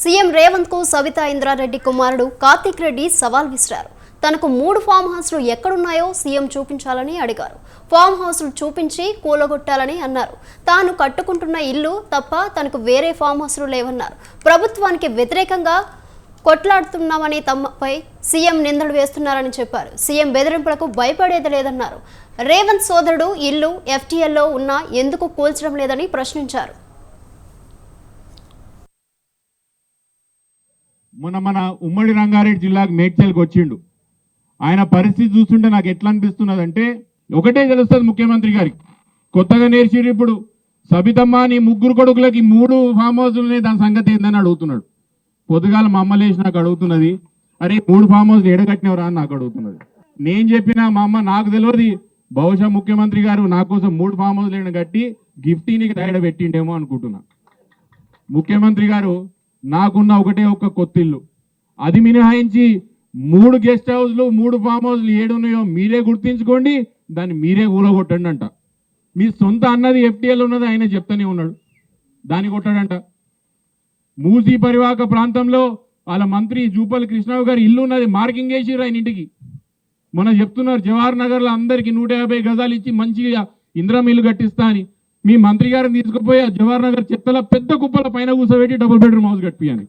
CM రేవంత్కు Savitha Indra Reddy కుమారుడు కార్తిక్ రెడ్డి సవాల్ విసిరారు. తనకు మూడు ఫామ్ హౌస్లు ఎక్కడున్నాయో సీఎం చూపించాలని అడిగారు. ఫామ్ హౌస్లు చూపించి కూలగొట్టాలని అన్నారు. తాను కట్టుకుంటున్న ఇల్లు తప్ప తనకు వేరే ఫామ్ హౌస్లు లేవన్నారు. ప్రభుత్వానికి వ్యతిరేకంగా కొట్లాడుతున్నామని తమపై సీఎం నిందలు వేస్తున్నారని చెప్పారు. సీఎం బెదిరింపులకు భయపడేది లేదన్నారు. రేవంత్ సోదరుడు ఇల్లు ఎఫ్టీఎల్లో ఉన్నా ఎందుకు కూల్చడం లేదని ప్రశ్నించారు. మొన్న మన ఉమ్మడి రంగారెడ్డి జిల్లాకు మేడ్చల్కి వచ్చిండు. ఆయన పరిస్థితి చూస్తుంటే నాకు ఎట్లా అనిపిస్తున్నది అంటే ఒకటే తెలుస్తుంది ముఖ్యమంత్రి గారికి. కొత్తగా నేర్చిరు ఇప్పుడు సబితమ్మ నీ ముగ్గురు కొడుకులకి మూడు ఫామ్ హౌస్లు ఉన్నాయి దాని సంగతి ఏందని అడుగుతున్నాడు. పొద్దుగాల మా అమ్మ లేచి నాకు అడుగుతున్నది అరే మూడు ఫామ్ హౌస్లు ఎడగట్టినవరా అని నాకు అడుగుతున్నది. నేను చెప్పిన మా అమ్మ నాకు తెలియదు బహుశా ముఖ్యమంత్రి గారు నా కోసం మూడు ఫామ్ హౌస్లు కట్టి గిఫ్టీనికి తయారు పెట్టిండేమో అనుకుంటున్నా. ముఖ్యమంత్రి గారు నాకున్న ఒకటే ఒక్క కొత్తిల్లు. అది మినహాయించి మూడు గెస్ట్ హౌస్లు మూడు ఫామ్ హౌస్లు ఏడున్నాయో మీరే గుర్తించుకోండి దాన్ని మీరే కూలగొట్టండి అంట మీ సొంత అన్నది ఎఫ్టీఎల్ ఉన్నది ఆయన చెప్తానే ఉన్నాడు. దాన్ని కొట్టాడంట. మూసీ పరివాహక ప్రాంతంలో వాళ్ళ మంత్రి జూపల్లి కృష్ణరావు గారు ఇల్లు ఉన్నది మార్కింగ్ వేసిరు ఆయన ఇంటికి. మొన్న చెప్తున్నారు జవహర్ నగర్లో అందరికి నూట యాభై గజాలు ఇచ్చి మంచిగా ఇంద్రం ఇల్లు కట్టిస్తా అని. మీ మంత్రి గారిని తీసుకుపోయి ఆ జవహర్ నగర్ చెత్తల పెద్ద కుప్పల పైన కూర్చోబెట్టి డబుల్ బెడ్రూమ్ హౌస్ కట్టియాని